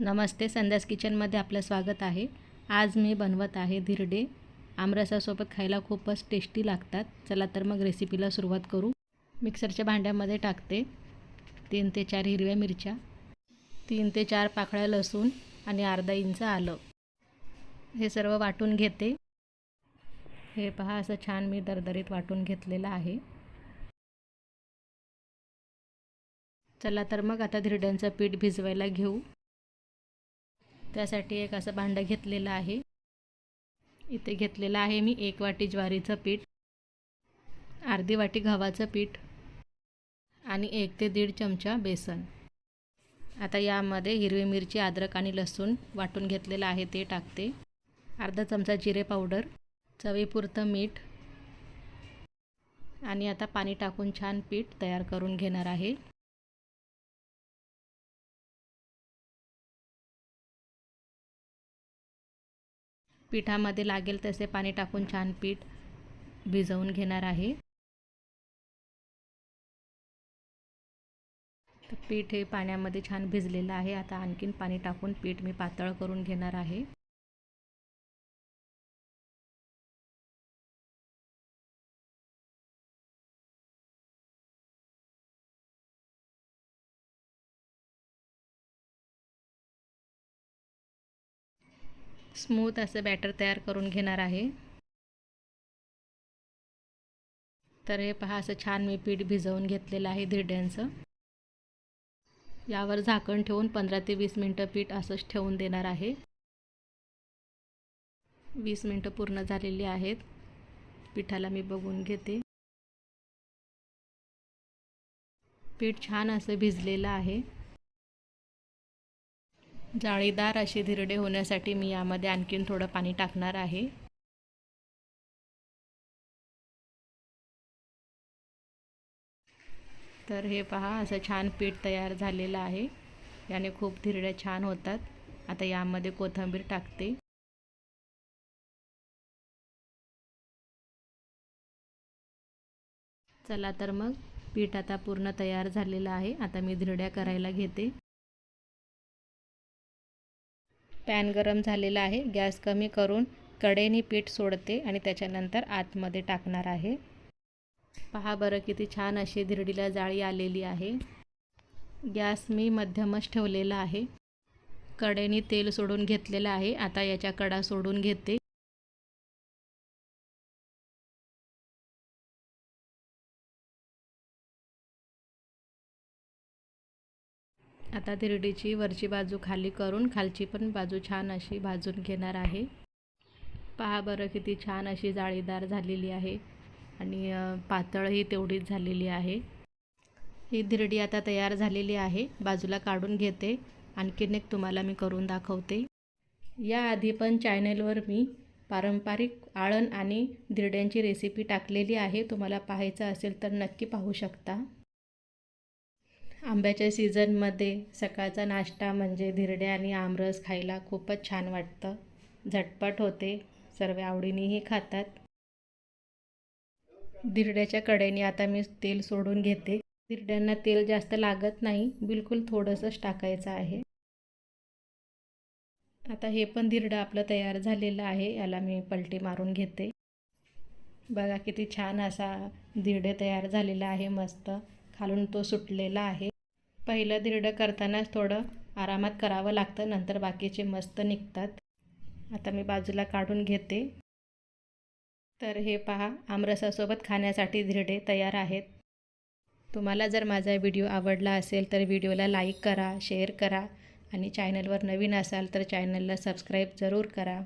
नमस्ते संध्यास किचनमध्ये आपलं स्वागत आहे. आज मी बनवत आहे धिरडे. आमरसासोबत खायला खूपच टेस्टी लागतात. चला तर मग रेसिपीला सुरुवात करू. मिक्सरच्या भांड्यामध्ये टाकते. तीन ते चार हिरव्या मिरच्या तीन ते चार पाकळ्या लसूण आणि अर्धा इंच आलं. हे सर्व वाटून घेते. हे पहा असं छान मी दरदरीत वाटून घेतलेलं आहे. चला तर मग आता धिरड्यांचं पीठ भिजवायला घेऊ. त्यासाठी एक असं भांडं घेतलेलं आहे. इथे घेतलेलं आहे मी एक वाटी ज्वारीचं पीठ अर्धी वाटी गव्हाचं पीठ आणि एक ते दीड चमचा बेसन. आता यामध्ये हिरवी मिरची अद्रक आणि लसूण वाटून घेतलेलं आहे ते टाकते. अर्धा चमचा जिरे पावडर चवीपुरतं मीठ आणि आता पाणी टाकून छान पीठ तयार करून घेणार आहे. पिठामध्ये लागेल तसे पाणी टाकून छान पीठ भिजवून घेणार आहे. तर पीठ हे पाण्यामध्ये छान भिजलेलं आहे. आता आणखीन पाणी टाकून पीठ मी पातळ करून घेणार आहे. स्मूथ असं बॅटर तयार करून घेणार आहे. तर हे पहा असं छान मी पीठ भिजवून घेतलेलं आहे धिरड्यांचं. यावर झाकण ठेवून पंधरा ते वीस मिनटं पीठ असंच ठेवून देणार आहे. वीस मिनटं पूर्ण झालेली आहेत. पिठाला मी बघून घेते. पीठ छान असं भिजलेलं आहे. जाळीदार असे धिरडे होण्यासाठी मी यामध्ये आणखीन थोडं पाणी टाकणार आहे. तर हे पहा असं छान पीठ तयार झालेलं आहे. याने खूप धिरड्या छान होतात. आता यामध्ये कोथिंबीर टाकते. चला तर मग पीठ आता पूर्ण तयार झालेलं आहे. आता मी धिरड्या करायला घेते. पॅन गरम झालेला आहे. गॅस कमी करून कडेने पीठ सोडते आणि त्याच्यानंतर आतमध्ये टाकणार आहे. पहा बरं किती छान अशी धिरडीला जाळी आलेली आहे. गॅस मी मध्यमच ठेवलेला आहे. कडेने तेल सोडून घेतलेलं आहे. आता याच्या कडा सोडून घेते. आता धिरडीची वरची बाजू खाली करून खालची पण बाजू छान अशी भाजून घेणार आहे. पहा बरं किती छान अशी जाळीदार झालेली आहे आणि पातळही तेवढीच झालेली आहे. ही धिरडी आता तयार झालेली आहे. बाजूला काढून घेते. आणखीन एक तुम्हाला मी करून दाखवते. याआधी पण चॅनेलवर मी पारंपरिक आळण आणि धिरड्यांची रेसिपी टाकलेली आहे. तुम्हाला पाहायचं असेल तर नक्की पाहू शकता. आंब्याच्या सीझनमध्ये सकाळचा नाश्ता म्हणजे धिरडे आणि आमरस खायला खूपच छान वाटतं. झटपट होते. सर्व आवडीनेही खातात. धिरड्याच्या कडेने आता मी तेल सोडून घेते. धिरड्यांना तेल जास्त लागत नाही. बिलकुल थोडंसंच टाकायचं आहे. आता हे पण धिरडं आपलं तयार झालेलं आहे. याला मी पलटी मारून घेते. बघा किती छान असा धिरडे तयार झालेला आहे. मस्त. खालून तो सुटलेला आहे. पहिलं धिरडं करतानाच थोडं आरामात करावं लागतं नंतर बाकीचे मस्त निघतात. आता मी बाजूला काढून घेते. तर हे पहा आमरसासोबत खाण्यासाठी धिरडे तयार आहेत. तुम्हाला जर माझा व्हिडिओ आवडला असेल तर व्हिडिओला लाईक करा शेअर करा आणि चॅनलवर नवीन असाल तर चॅनलला सबस्क्राईब जरूर करा.